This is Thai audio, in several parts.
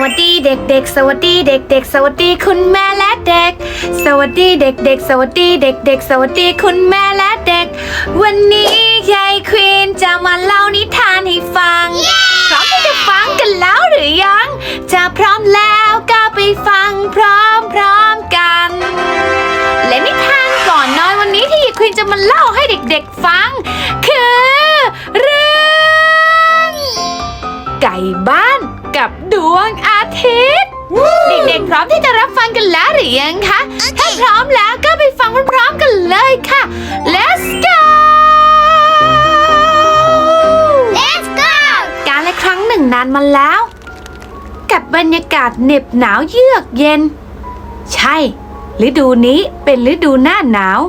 วัสดีเด็กๆ สวัสดีเด็กๆ สวัสดีคุณแม่และเด็ก สวัสดีเด็กๆ สวัสดีเด็กๆ สวัสดีคุณแม่และเด็ก วันนี้ยายควีนจะมาเล่านิทานให้ฟัง พร้อมที่จะฟังกันแล้วหรือยัง จะพร้อมแล้วก็ไปฟังพร้อมๆกัน และนิทานก่อนนอนวันนี้ที่ยายควีนจะมาเล่าให้เด็กๆฟัง คือ เรื่อง ไก่บ้านกับ ดวงอาทิตย์ เด็กๆพร้อมที่จะรับฟังกันแล้วหรือยังคะ ถ้าพร้อมแล้วก็ไปฟังพร้อมๆกันเลยค่ะ let's go Let's go การละครั้งหนึ่งนานมาแล้ว กับบรรยากาศเหน็บหนาวเยือกเย็น ใช่ ฤดูนี้เป็นฤดูหน้าหนาว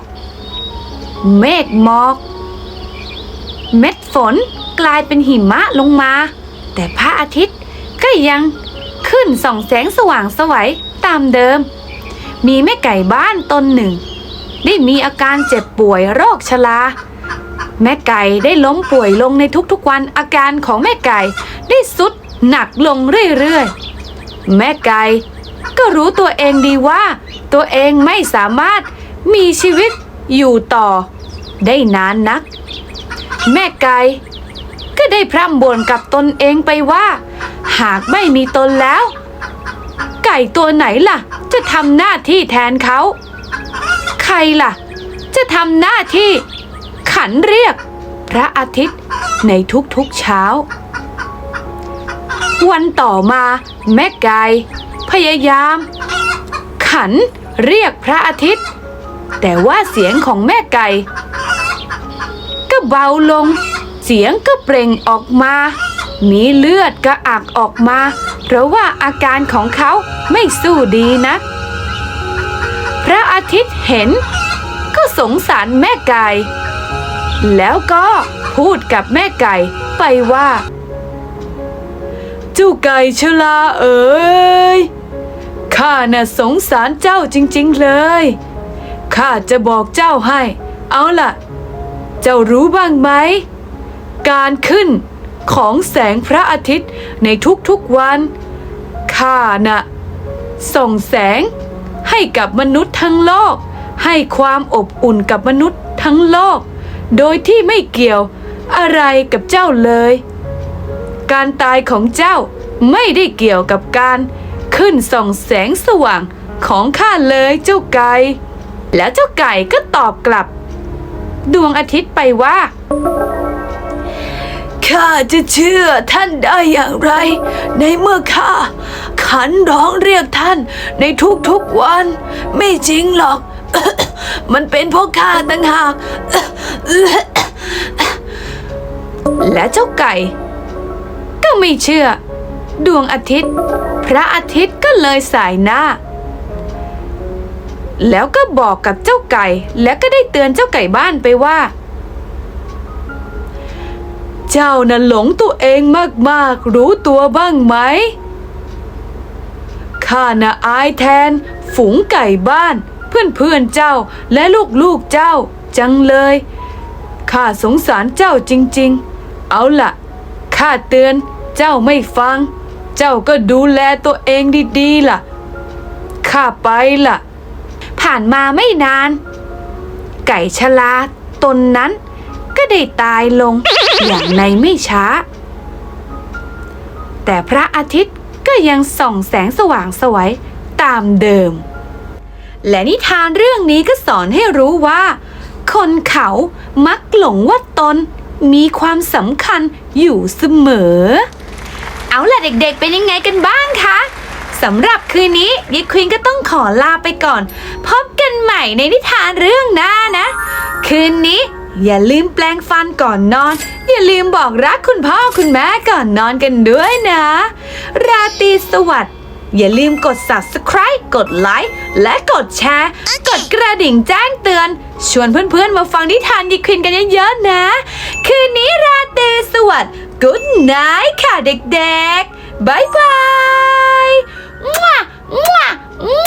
เมฆหมอก เม็ดฝนกลายเป็นหิมะลงมา แต่พระอาทิตย์ ก็ยังขึ้นส่องแสงสว่างสวัยตามเดิม มีแม่ไก่บ้านตนหนึ่ง ได้มีอาการเจ็บป่วยโรคชราแม่ไก่ได้ล้มป่วยลงในทุกๆวันอาการของแม่ไก่ได้สุดหนักลงเรื่อยๆ แม่ไก่ก็รู้ตัวเองดีว่า ตัวเองไม่สามารถมีชีวิตอยู่ต่อ ได้นานนัก แม่ไก่ก็ได้พร่ำบ่นกับตนเองไปว่า หากไม่มีตนแล้ว ไก่ตัวไหนล่ะ จะทำหน้าที่แทนเขา ใครล่ะ จะทำหน้าที่ ขันเรียก พระอาทิตย์ในทุกๆเช้า วันต่อมาแม่ไก่พยายาม ขันเรียกพระอาทิตย์ แต่ว่าเสียงของแม่ไก่ ก็เบาลง เสียงก็เปล่งออกมา มีเลือดกระอักออกมา เพราะว่าอาการของเขาไม่สู้ดีนะ พระอาทิตย์เห็น ก็สงสารแม่ไก่ แล้วก็พูดกับแม่ไก่ไปว่า เจ้าไก่ชลาเอ๋ยข้าน่ะสงสารเจ้าจริง ๆเลย ข้าจะบอกเจ้าให้ เอาล่ะ เจ้ารู้บ้างไหม การขึ้น ของแสงพระอาทิตย์ในทุกๆวันข้าน่ะส่งแสงให้กับมนุษย์ทั้งโลก ให้ความอบอุ่นกับมนุษย์ทั้งโลก โดยที่ไม่เกี่ยวอะไรกับเจ้าเลย การตายของเจ้าไม่ได้เกี่ยวกับการขึ้นส่องแสงสว่างของข้าเลยเจ้าไก่ แล้วเจ้าไก่ก็ตอบกลับ ดวงอาทิตย์ไปว่า ข้าจะเชื่อท่านได้อย่างไร ในเมื่อข้าขันร้องเรียกท่านในทุกๆวัน ไม่จริงหรอก มันเป็นเพราะข้าต่างหาก และเจ้าไก่ ก็ไม่เชื่อ ดวงอาทิตย์ พระอาทิตย์ก็เลยสายหน้า แล้วก็บอกกับเจ้าไก่ และก็ได้เตือนเจ้าไก่บ้านไปว่า เจ้าน่ะหลงตัวเองมากๆ รู้ตัวบ้างไหม ข้าน่ะอายแทน ฝูงไก่บ้าน เพื่อนๆเจ้าและลูกๆเจ้า จังเลย ข้าสงสารเจ้าจริง ๆ เอาล่ะข้าเตือนเจ้าไม่ฟัง เจ้าก็ดูแลตัวเองดีๆล่ะ ข้าไปล่ะ ผ่านมาไม่นาน ไก่ชลาตนนั้นก็ได้ตายลง อย่างในไม่ช้า แต่พระอาทิตย์ก็ยังส่องแสงสว่างสวยตามเดิม และนิทานเรื่องนี้ก็สอนให้รู้ว่า คนเขามักหลงว่าตนมีความสำคัญอยู่เสมอ เอาล่ะเด็กๆ เป็นยังไงกันบ้างคะสำหรับคืนนี้ยิควินก็ต้องขอลาไปก่อน พบกันใหม่ในนิทานเรื่องหน้านะ คืนนี้ อย่าลืมแปลงฟันก่อนนอน อย่าลืมบอกรักคุณพ่อคุณแม่ก่อนนอนกันด้วยนะ ราตรีสวัสดิ์อย่าลืมกด subscribe กดไลค์และกดแชร์ กดกระดิ่งแจ้งเตือน ชวนเพื่อนๆมาฟังนิทานยิควินกันเยอะๆนะ คืนนี้ราตรีสวัสดิ์ Good night ค่ะเด็กๆบายบายมั่วมั่วมั่ว